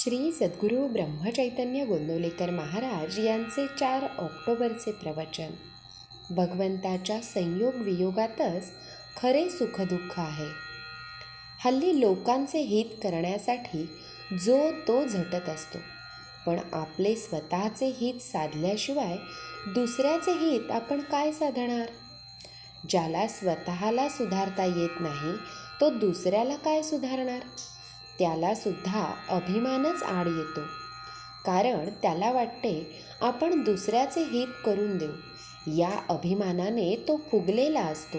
श्री सद्गुरू ब्रह्मचैतन्य गोंदवलेकर महाराज यांचे चार ऑक्टोबरचे प्रवचन. भगवंताच्या संयोग वियोगातच खरे सुखदुःख आहे. हल्ली लोकांचे हित करण्यासाठी जो तो झटत असतो पण आपले स्वतःचे हित साधल्याशिवाय दुसऱ्याचे हित आपण काय साधणार? ज्याला स्वतःला सुधारता येत नाही तो दुसऱ्याला काय सुधारणार? त्याला सुद्धा अभिमानच आड येतो. कारण त्याला वाटते आपण दुसऱ्याचे हित करून देऊ. या अभिमानाने तो फुगलेला असतो.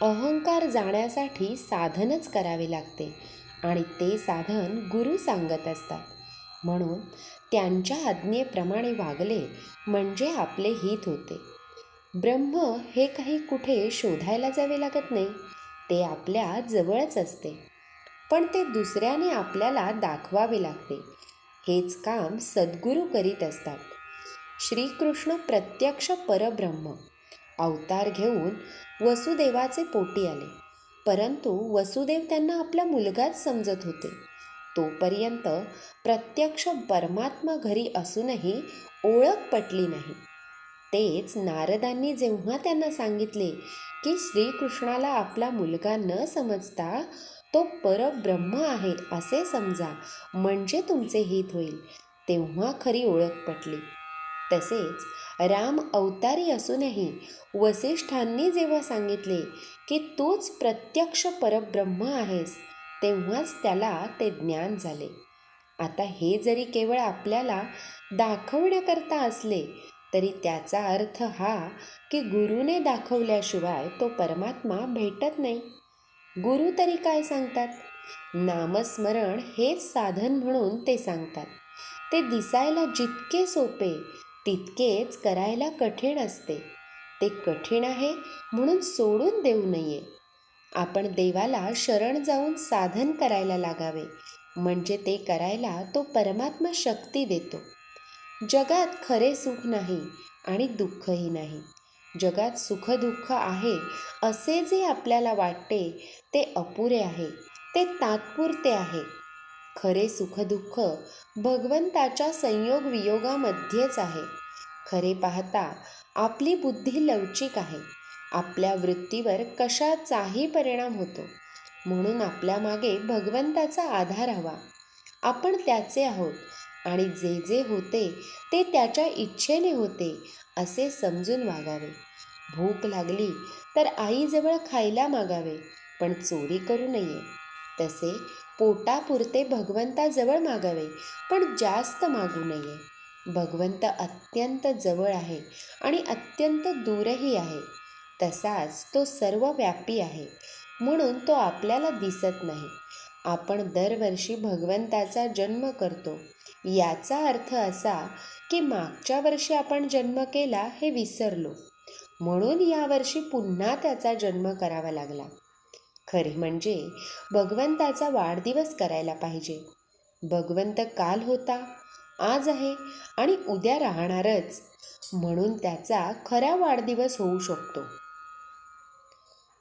अहंकार जाण्यासाठी साधनच करावे लागते आणि ते साधन गुरु सांगत असतात. म्हणून त्यांच्या आज्ञेप्रमाणे वागले म्हणजे आपले हित होते. ब्रह्म हे काही कुठे शोधायला जावे लागत नाही. ते आपल्या जवळच असते. पण ते दुसऱ्याने आपल्याला दाखवावे लागते. हेच काम सद्गुरू करीत असतात. श्रीकृष्ण प्रत्यक्ष परब्रह्म. अवतार घेऊन वसुदेवाचे पोटी आले. परंतु वसुदेव त्यांना आपला मुलगाच समजत होते. तोपर्यंत प्रत्यक्ष परमात्मा घरी असूनही ओळख पटली नाही. तेच नारदांनी जेव्हा त्यांना सांगितले की श्रीकृष्णाला आपला मुलगा न समजता तो परब्रह्म आहे असे समजा. म्हणजे तुमचे हित होईल. तेव्हा खरी ओळख पटली. तसेच राम अवतारी असूनही वसिष्ठांनी जेव्हा सांगितले की तूच प्रत्यक्ष परब्रह्म आहेस तेव्हाच त्याला ते ज्ञान झाले. आता हे जरी केवळ आपल्याला दाखवण्याकरता असले तरी त्याचा अर्थ हा की गुरुने दाखवल्याशिवाय तो परमात्मा भेटत नाही. गुरु तरी काय सांगतात? नामस्मरण हेच साधन म्हणून ते सांगतात. ते दिसायला जितके सोपे तितकेच करायला कठीण असते. ते कठीण आहे म्हणून सोडून देऊ नये. आपण देवाला शरण जाऊन साधन करायला लागावे. म्हणजे ते करायला तो परमात्मा शक्ती देतो. जगात खरे सुख नाही आणि दुःखही नाही. जगात सुखदुःख आहे असे जे आपल्याला वाटते ते अपुरे आहे ते तात्पुरते आहे. खरे सुखदुःख भगवंताच्या संयोग वियोगामध्येच आहे. खरे पाहता आपली बुद्धी लवचिक आहे. आपल्या वृत्तीवर कशाचाही परिणाम होतो. म्हणून आपल्या मागे भगवंताचा आधार हवा. आपण त्याचे आहोत. आणि जे जे होते ते त्याच्या इच्छेने होते असे समजून वागावे. भूक लागली तर आईजवळ खायला मागावे पण चोरी करू नये. तसे पोटापुरते भगवंताजवळ मागावे पण जास्त मागू नये. भगवंत अत्यंत जवळ आहे आणि अत्यंत दूरही आहे. तसाच तो सर्व व्यापी आहे म्हणून तो आपल्याला दिसत नाही. आपण दरवर्षी भगवंताचा जन्म करतो. याचा अर्थ असा की मागच्या वर्षी आपण जन्म केला हे विसरलो. म्हणून यावर्षी पुन्हा त्याचा जन्म करावा लागला. खरे म्हणजे भगवंताचा वाढदिवस करायला पाहिजे. भगवंत काल होता आज आहे आणि उद्या राहणारच. म्हणून त्याचा खरा वाढदिवस होऊ शकतो.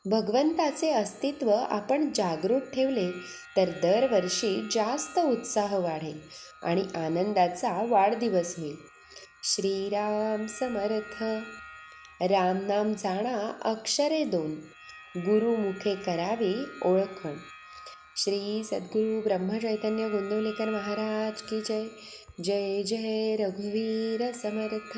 भगवंताचे अस्तित्व आपण जागृत ठेवले तर दरवर्षी जास्त उत्साह वाढेल आणि आनंदाचा वाढदिवस होईल. श्रीराम समर्थ. राम नाम जाणा अक्षरे दोन. गुरुमुखे करावी ओळखण. श्री सद्गुरू ब्रह्मचैतन्य गोंदवलेकर महाराज की जय. जय जय रघुवीर समर्थ.